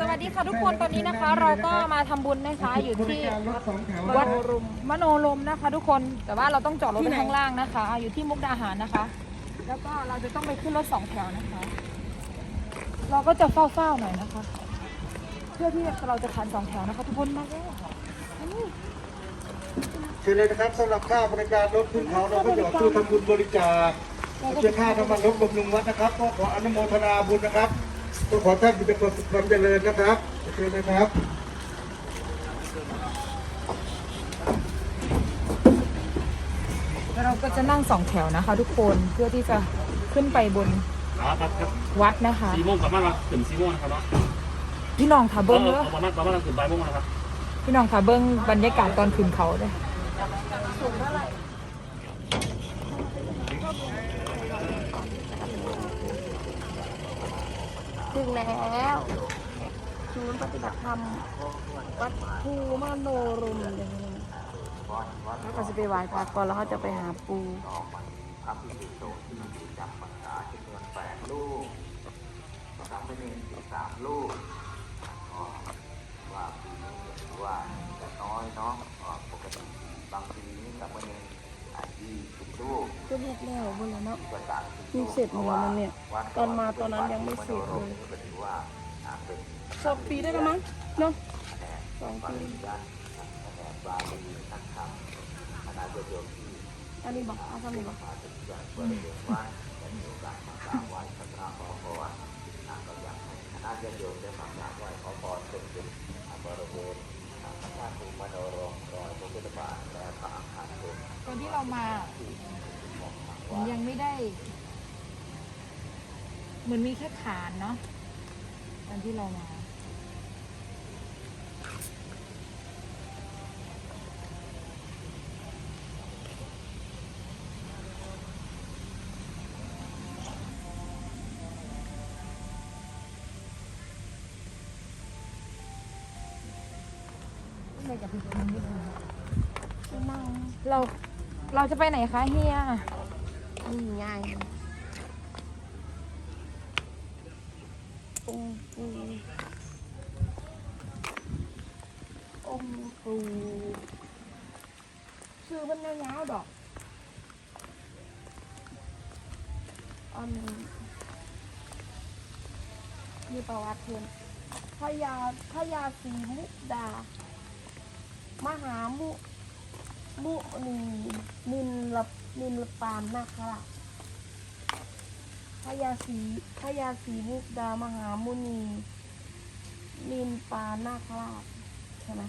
สวัสดีค่ะทุกคนตอนนี้นะคะ เราก็มาทำบุญนะคะอยู่ที่วัดมโนรมนะคะ ทุกคนแต่ว่าเราต้องจอดรถไปข้างล่างนะคะ อยู่ที่มุกดาหารนะคะ แล้วก็เราจะต้องไปขึ้นรถสองแถวนะคะ เราก็จะเฝ้าๆหน่อยนะคะ เพื่อที่เราจะทันสองแถวนะคะทุกคนมาแล้วเชิญเลยนะครับสำหรับค่าบริการรถขึ้นเขาเราก็หยอดตู้ทำบุญบริจาคเชื่อค่าน้ำมันรถบำรุงวัดนะครับ ก็ขออนุโมทนาบุญนะครับ ก็ขอท่านมีแต่ความสุขความเจริญนะครับเชิญเลยครับแล้วเราก็จะนั่งสองแถวนะคะ ทุกคนเพื่อที่จะขึ้นไปบนครับครับครับวัดนะคะสี่โมงกลับบ้านมาถึงสี่โมงนะครับเนาะพี่น้องค่ะเบิ้งเอเด้ออประมาณประมาณถึงบ่ายโมงนะครับพี่น้องค่ะเบิ้งบรรยากาศตอนขึ้นเขาเลย ถึงแล้วศูนย์ปฏิบัติธรรมวัดภูมโนรุมอย่างนี้แล้วก็จะไปไหว้พระก่อนแล้วเขาจะไปหาปูว่าจะน้อยเนาะปกติบางทีกับเงินอาจจะ กก็เรียกแล้วบนแล้วเนาะก็สามสิบมีเสร็จหมดแล้วนั่นเนี่ยวัดตอนมาตอนนั้นยังไม่เสร็จเลยก็ถือว่าอ่าเป็นสองปีได้แล้วมั้งเนาะสองปียันแผ่บาลีนักธรรมคณะโยมที่อันนี้บอกเอาทำนี่บอกมาถึงจากบริเวณวัดจะมีโอกาสมากราบไหว้สักการะขอพรนะก็อยากให้คณะโยมได้มากราบไหว้ขอพรเป็นเป็นบริเวณพระธาตุภูมิมโนรมรอยพระพุทธบาทและพระอังคารเทพตอนที่เรามา ยังไม่ได้ เหมือนมีแค่ฐานเนาะตอนที่เรามาอะไรกับพี่คนนี้เลยนั่งเราเราจะไปไหนคะเฮีย นี่ไงองค์ปูองค์ปูชื่อมันยาวๆดอกอันนี้มีประวัติเพื่อนพญาพญาศรีมุกดา มหามุมุนีนินล นินลปานนาคราชพยาศรีพยาศรีมุกดามหามุนีนินปานนาคราชใช่ไหม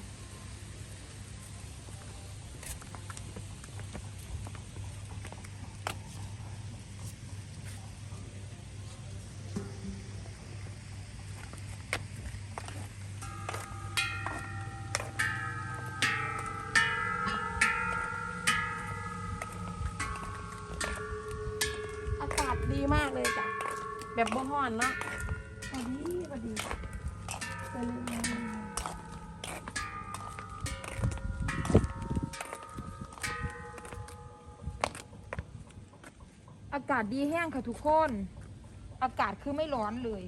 แบบบ่ฮ้อนเนาะพอดีพอดีจะลืมมาอากาศดีแห้งค่ะทุกคน อากาศคือไม่ร้อนเลย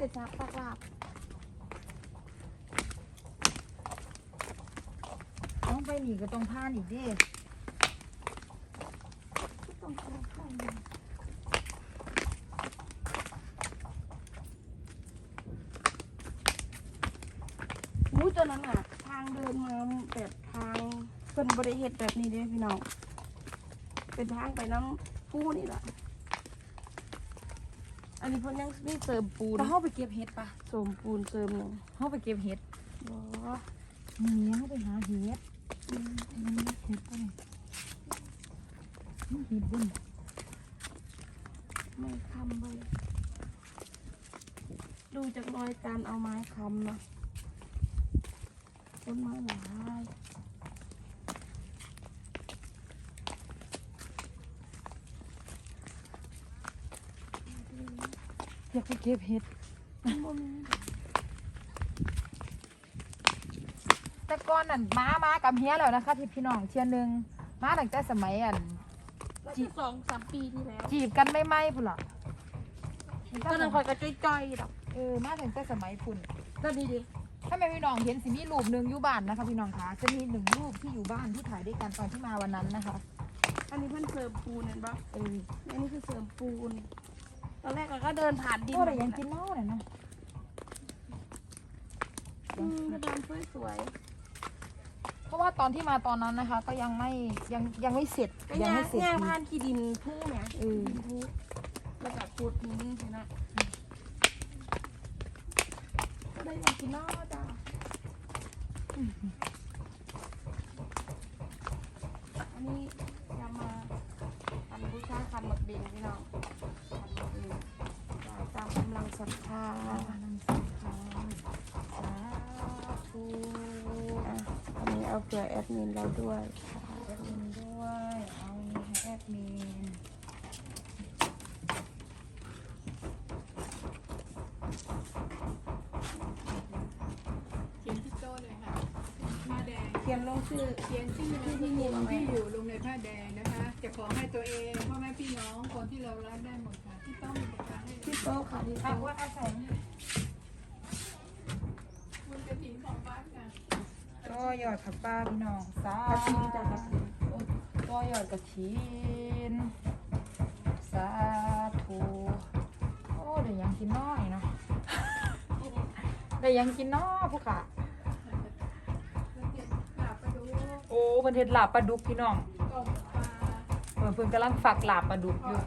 เดี๋ยวจะปักหลับ ต้องไปหนีก็ต้องผ่านอีกดิต้องเอาเข้ามาอู้ตอนนั้นอะ ทางเดินมาแบบทางเป็นบริเหตุแบบนี้เด้พี่น้อง เป็นทางไปน้ำปูนี่แหละอันนี้เพิ่นยังไม่เสริมปูนก็เข้าไปเก็บเห็ดปะเสริมปูนเสริมหนึ่งเข้าไปเก็บเห็ดบ่มีเข้าไปหาเห็ดมันมี เห็ดปะเนี่ยมันเห็ดบุญไม่คำเลยดูจากรอยการเอาไม้คำนะต้นไม้หลายอยากไปเก็บเห็ด มันบ่มี แต่ ก่อนนั่นม้ามากับเฮียแล้วนะคะที่พี่น้องเชียร์หนึ่งมาตั้งแต่สมัยอันแล้วที่สองสามปีที่แล้วจีบกันไม่ไม่พุ่นหรอก็นั่งคอยกระจ้อยๆดอกเออมาตั้งแต่สมัยพุ่น นั่นดีดีถ้าแม่พี่น้องเห็นสิมีรูปหนึ่งอยู่บ้านนะคะพี่น้องคะจะมีหนึ่งรูปที่อยู่บ้านที่ถ่ายด้วยกันตอนที่มาวันนั้นนะคะอันนี้เพิ่นเสริมปูนเห็นปะเอออันนี้คือเสริมปูน ตอนแรกเราก็เดินผ่านดินโอ้แต่ยังกินเน่าเลยนะอืมกระดานสวย เพราะว่าตอนที่มาตอนนั้นนะคะ ก็ยังไม่ยังยังไม่เสร็จๆก็ยังย่างไม่เสร็จย่างดีผ่านขี้ดินพุ่งเนี่ยเออดินพุ่งแล้วก็ขุดนี้ใช่ไหมก็ได้ยังกินนอจ้าอันนี้จะมาอันบูชาคันหมดเบงพี่น้องคันหมดเบงได้ตามกำลังศรัทธา เอาเผื่อแอดมินเราด้วยแอดมินด้วย เอาให้แอดมิน เขียนที่โต๊ะเลยค่ะผ้าแดง เขียนลงชื่อ เขียนชื่อนามสกุลที่อยู่ลงในผ้าแดงนะคะ จะขอให้ตัวเองพ่อแม่พี่น้องคนที่เรารักได้หมดค่ะ ที่ต้องมีประการให้ที่โต๊ะค่ะที่โต๊ะ ว่าอาศัย คุณกระถิ่นของบ้านค่ะ ก็ห ยอดผักป้าพี่น้องสากระทิงจากกระทิงก็หยอดกระถินสาธุโอ้เดี๋ยวยังกินน้อยเนาะเดี๋ยวยังกินน้อผู้ขากราบประดูโอ้เพิ่นเฮ็ดลาบปลาดุกพี่น้องกบปลาเพิ่นเพิ่นกำลังฝักลาบปลาดุกอยู่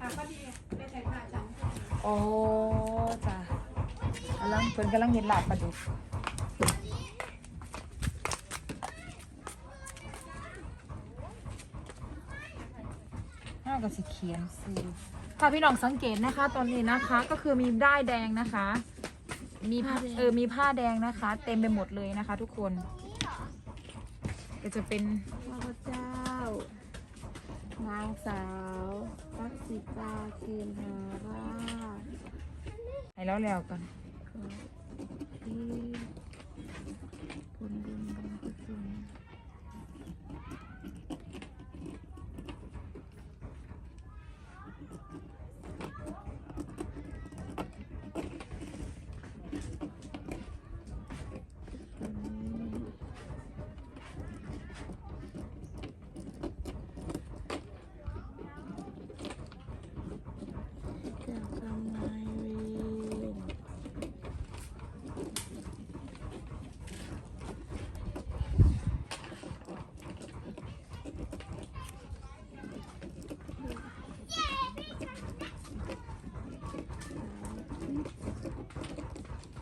อะก็ดีได้ใส่ผ้าฉันโอ้จ้ะกำลังเพิ่นกำลังเฮ็ดลาบปลาดุกน่าก็สิเขียนซื้อค่ะพี่น้องสังเกตนะคะ ตอนนี้นะคะก็คือมีได้ายแดงนะคะ มีผ้าเออมีผ้าแดงนะคะ เต็มไปหมดเลยนะคะ ทุกคน ก็จะเป็นข้าพเจ้า นางสาวรักสิตาเคนหาราชให้แล้วแล้วกันขอที่ผลบุญบุญกุศลเจ้ากรรมนายเวร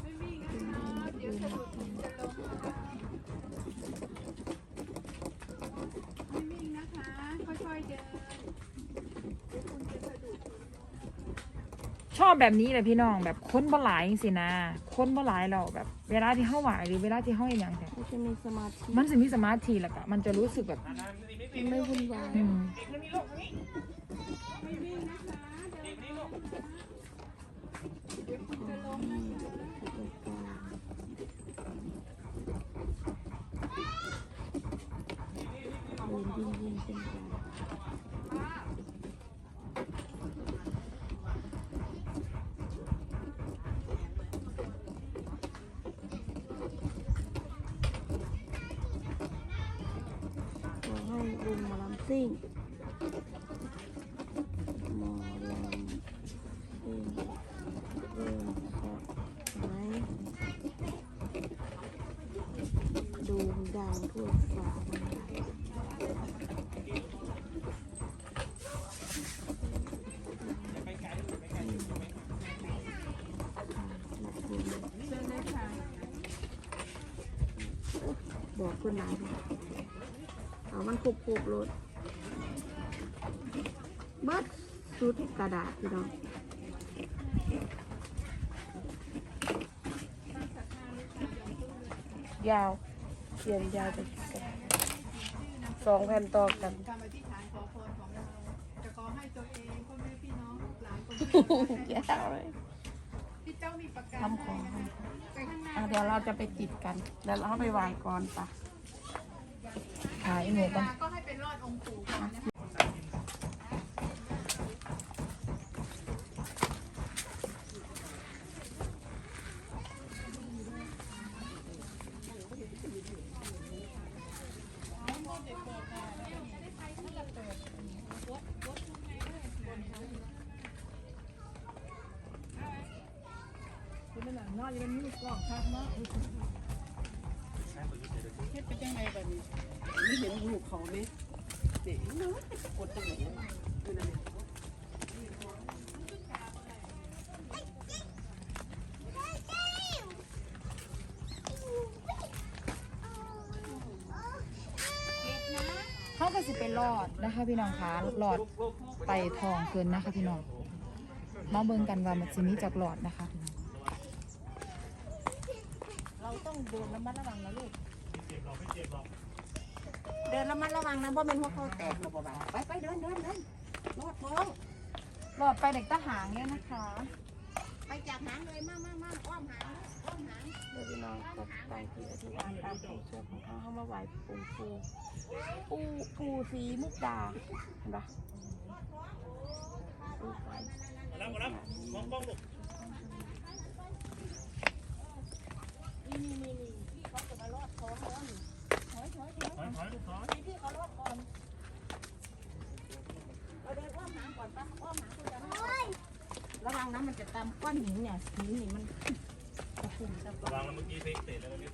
ไม่มีนะคะเดี๋ยวสะดุดจะล้มค่ะไม่มีนะคะ ค่อยๆเดินเดี๋ยวคุณจะสะดุด ชอบแบบนี้เลยพี่น้องแบบค้นบ่หลายจังสินะค้นบ่หลายเราแบบ เวลาที่เข้าไหวหรือเวลาที่เข้าอหย่างแต่เขาจะมีสมาธิมันจะมีสมาธิแหละกะมันจะรู้สึกแบบมันไม่วุ่นวายอืมไม่วิ่งนะคะเดินไปนะคะเดี๋ยวคุณจะล้มนะคะ ซิ่งหมอลำซิ่งเริ่มสะไหมโดูดังทั่วฟ้าเมืองไทยเดินเลยค่ะบอกคนไหนเอามันคุบคุบรถเบิด สุดกระดาษพี่น้องยาวเขียนยาวไปสองแผ่นต่อกันคำอธิษฐานขอพรของเราจะขอให้ตัวเองพ่อแม่พี่น้องลูกหลานคนที่รักได้ยาวเลยพี่เจ้ามีประกาศทำของไปข้างหน้าอะเดี๋ยวเราจะไปติดกันเดี๋ยวเราไปไหว้ก่อนปะขายหนูกันก็ให้เป็นรอดองค์ปู่ก่อนนะคะ น้อยยังมีกล้องครับเนาะเฮ็ดเป็นยังไงแบบนี้ไม่เห็นลูกเขาไหมเด็กน้อยกดตรงไหนอยู่นั่นเองเขาก็สิไป็หลอดนะคะพี่น้องคะหลอดไตทองเกินนะคะพี่น้องมาเบิ่งกันว่ามันจะมีจากหลอดนะคะพี่น้อง เราต้องเดินระมัดระวังนะลูกเดินระมัดระวังนะเพราะเป็นหัวเขาแตกนะบ่บ่าไปไปเดินเดินเดินรอดท้องหลอดไปเด็กตะหางเนี่ยนะคะ ไปจับหางเลยมามามาอ้อมหางอ้อมหางเดี๋ยวพี่น้องก็ไปที่อธิษฐานตามความเชื่อของเขาเขามาไหว้ปู่ปู่ปู่ปู่สีมุกดาเห็นปะปู่ไปแล้วหมดแล้วมองกล้องลูก นี่นี่นี่นี่พี่เขาจะมารอดท้องแล้วนี่ถอยถอยถอย ถอยถอยลูกถอย พี่เขารอดก่อนเราเดินอ้อมหางก่อนปะอ้อมหางคุณจะไม่ระวังนะมันจะ ตามก้อนหินเนี่ยหินนี่มันกระฝุ่นจะระวังแล้วเมื่อกี้เตะแล้วเนี่ย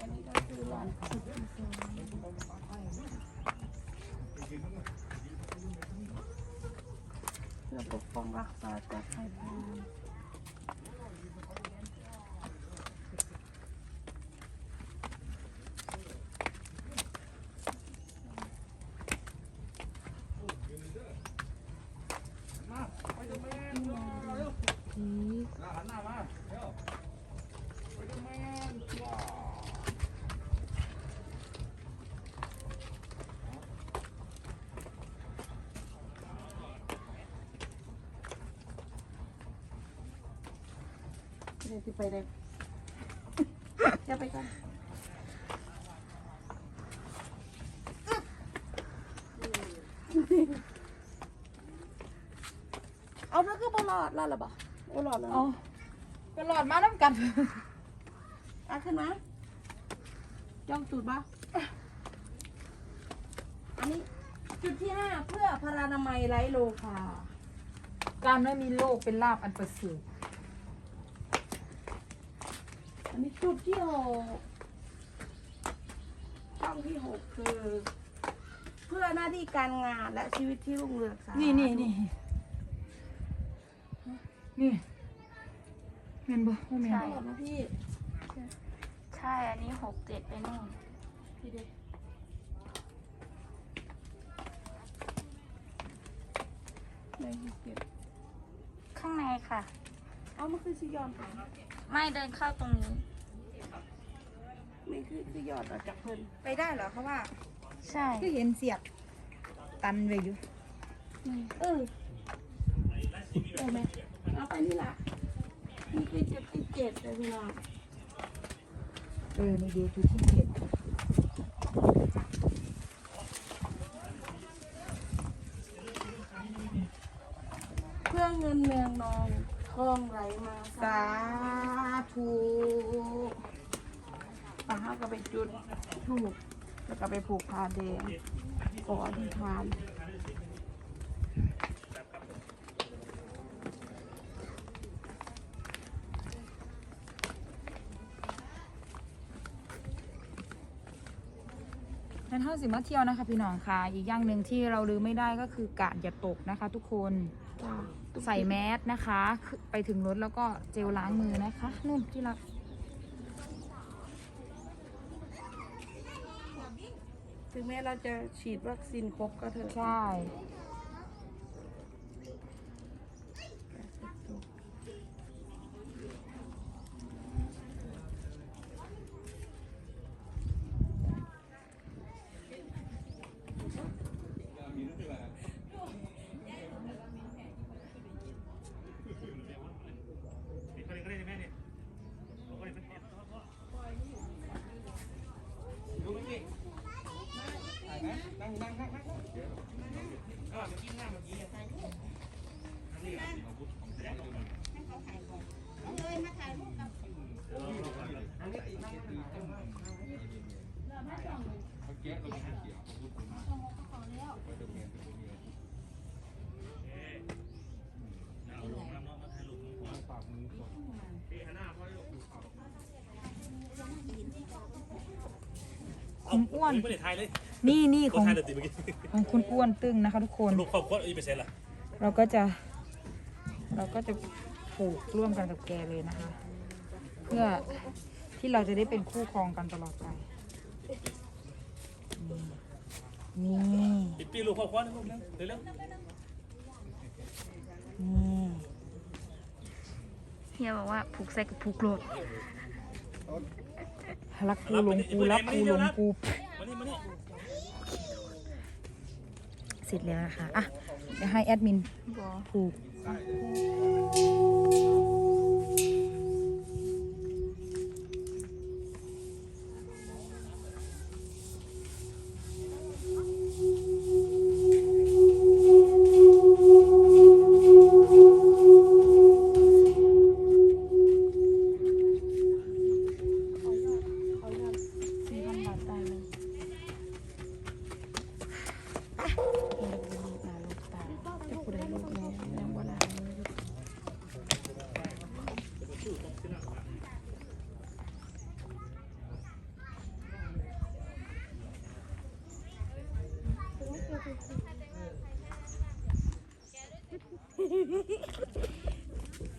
อันนี้ก็คือหลานสุดที่สุดเพื่อปกป้องรักษาจากภัยพิบัติเดี๋ยว ที่ไปเลยจะไปกันเอาเธอก็บอลอดแล้วหรอบ่บอลอดแล้วเอาก็หลอดมาน้ำกันอะขึ้นมาจ้องจุดบ่อันนี้จุดที่ห้าเพื่อพรานามัยไร้โลคาการไม่มีโรคเป็นลาบอันประเสริฐ อันนี้จุดที่หกช่องที่หกคือ เพื่อหน้าที่การงานและชีวิตที่รุ่งเรืองสาธุนี่นี่นี่นี่เห็นบ่ว่าแม่นใช่นะพี่ใช่ อันนี้หกเจ็ดไปนู่นพี่เด็กเลยเก็บข้างในค่ะ เอามันคือชิยอนไป ไม่เดินเข้าตรงนี้ ไม่คือคือยอดออกจากเพิ่นไปได้เหรอเขาว่าใช่ก็เห็นเสียบตันไว้อยู่เออได้ไหมเอาไปนี่ล่ะนี่คือจุดที่เจ็ดเลยพี่น้องเออนี่เดียวจุดที่เจ็ดเพื่อเงินเมืองนอง ทองไหลมาสาธุปาห้าก็ไปจุดถูกแล้วก็ไปผูกผ้าแดงขออธิษฐานงั้นเท่าสิมาเที่ยวนะคะพี่น้องค่ะ อีกอย่างหนึ่งที่เราลืมไม่ได้ก็คือกาดอย่าตกนะคะทุกคนจ้า ใส่แมสนะคะคือไปถึงรถแล้วก็เจลล้างมือนะคะนู่นที่รักถึงแม้เราจะฉีดวัคซีนครบก็เถอะ ใช่ นั่งนั่งนั่งนั่งก็เมื่อกี้นั่งเมื่อกี้ถ่ายรูปนี่นะให้เขาถ่ายก่อนน้องเลยมาถ่ายรูปกับอันนี้ตีนั่ตีจังเลยเราไม่ต้งเขาเกี้ยวเขเกี้ยวพูดคนมาเขาแล้วไปดูเยไปดูเมียนเาลงนี่ายรูปมือก่อปากมือก่อนพี่หน้าพ่อลูกผมอ้วนไม่ได้ถ่ายเลย นี่นี่ก็ของทายเลยติเมื่อกี้ของคุณอ้วนตึงนะคะ ทุกคน ลูกครอบครัวอีเปอร์เซ็นต์ล่ะเราก็จะ เราก็จะผูกร่วมกันกับแกเลยนะคะ เพื่อที่เราจะได้เป็นคู่ครองกันตลอดไปนี่นี่อีปีลูกครอบครัวนึงลูกนึงเร็วนี่เฮียบอกว่าผูกใส่กับผูกโลดรักกูหลงกูรักกูหลงกูๆมานี่มานี่ เสร็จแล้วนะคะอะเดี๋ยวให้แอดมินบอผูก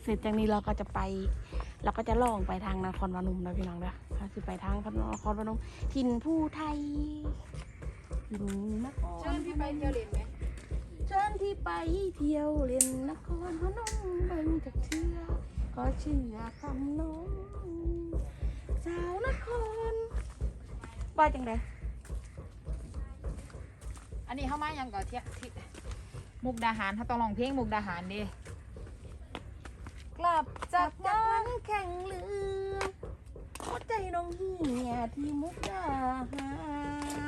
เสร็จจากนี้เราก็จะไป เราก็จะล่องไปทางนครพนมนะพี่น้องเด้อถ้าสิไปทางนครพนมถิ่นผู้ไทยถิ่นนครเชิญพี่ไปเที่ยวเล่นไหมเชิญที่ไปเที่ยวเล่นนครพนมเบิ่งจากเชื่อขอเชื่อคำน้องสาวนครว่าจังไดอันนี้เข้ามายังก่อนเที่ยที่ มุกดาหารถ้าต้องลองเพลงมุกดาหารดิกลับจากงานแข่งเรือหัวใจน้องเหียที่มุกดาหา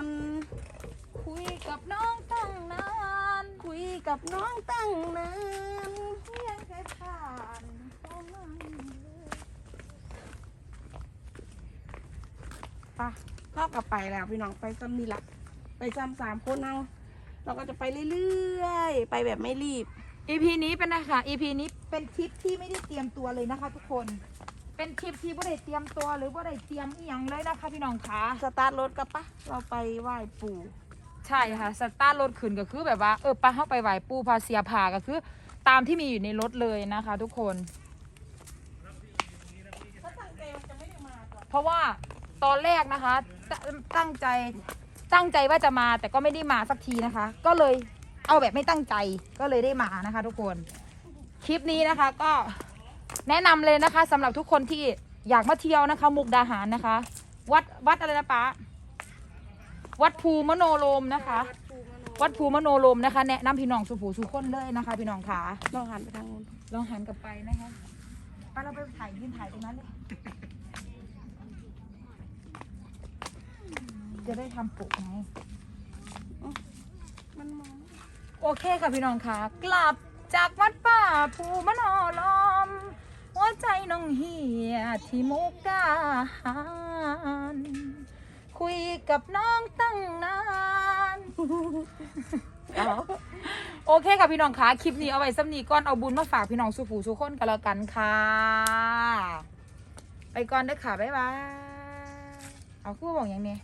รคุยกับน้องตั้งนานคุยกับน้องตั้งนานเพียงแค่ผ่านเข้ามาปะเข้ากับไปแล้วพี่น้องไปซ้ำนี่ละไปซ้ำสามคนเอา เราก็จะไปเรื่อยๆ ไปแบบไม่รีบอีพีนี้เป็นนะคะ EP นี้เป็นทริปที่ไม่ได้เตรียมตัวเลยนะคะ ทุกคน เป็นทริปที่ไม่ได้เตรียมตัวหรือไม่ได้เตรียมอีหยังเลยนะคะ พี่น้องคะสตาร์ทรถกันปะเราไปไหว้ปู่ ใช่ค่ะสตาร์ทรถขึ้นก็คือแบบว่าเออไปเข้าไปไหวปูพาเสียพาก็คือ ตามที่มีอยู่ในรถเลยนะคะ ทุกคน เพราะว่าตอนแรกนะคะตตั้งใจ ตั้งใจว่าจะมาแต่ก็ไม่ได้มาสักทีนะคะ ก็เลยเอาแบบไม่ตั้งใจก็เลยได้มานะคะ ทุกคนคลิปนี้นะคะ ก็แนะนำเลยนะคะสำหรับทุกคนที่อยากมาเที่ยวนะคะ มุกดาหารนะคะ วัดวัดอะไรนะป๊าวัดภูมโนโลมนะคะ วัดภูมโนโลมนะคะ แนะนำพี่น้องสุผูสุคนเลยนะคะ พี่น้องขาลองหันไปทางนู้นลองหันกลับไปนะคะไปเราไปถ่ายยืนถ่ายตรงนั้นเลย จะได้ทำปกไงมันมองโอเคค่ะพี่น้องค่ะ กลับจากวัดป่าภูมโนลมหัวใจน้องเฮียที่มุกดาหารคุยกับน้องตั้งนานโอเคค่ะพี่น้องค่ะ คลิปนี้เอาไว้สำนีก่อนเอาบุญมาฝากพี่น้องสุผูสุคนกันแล้วกันค่ะ ไปก่อนเด้อค่ะ บ๊ายบาย เอาคู่บอกอย่างนี้